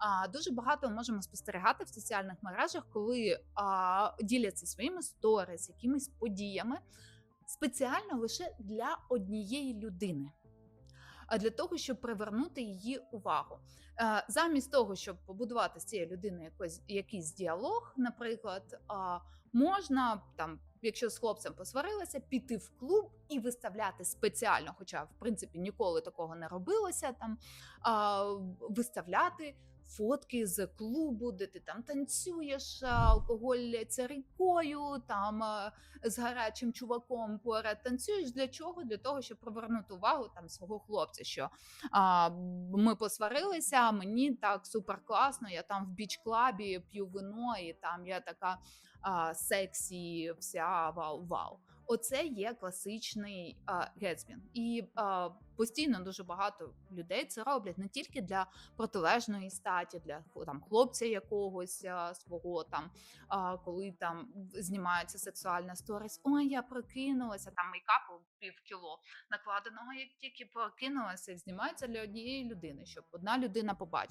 А, дуже багато можемо спостерігати в соціальних мережах, коли а, діляться своїми сторіс, якимись подіями спеціально лише для однієї людини. А для того, щоб привернути її увагу, Е, замість того, щоб побудувати з цією людиною якийсь діалог, наприклад, можна там, якщо з хлопцем посварилися, піти в клуб і виставляти спеціально, хоча в принципі ніколи такого не робилося. Там виставляти фотки з клубу, де ти там танцюєш, алкоголь це рікою, там з гарячим чуваком поряд танцюєш. Для чого? Для того, щоб привернути увагу там свого хлопця. Що а, ми посварилися, мені так супер класно. Я там в біч-клабі п'ю вино, і там я така а, сексі, вся вау-вау. Оце є класичний Гетсбін. І а, постійно дуже багато людей це роблять не тільки для протилежної статі, для там хлопця якогось а, свого там, а, коли там знімається сексуальна сторіс. Ой, я прокинулася, там мейкапу пів кіло накладеного, як тільки прокинулася, знімається для однієї людини, щоб одна людина побачила.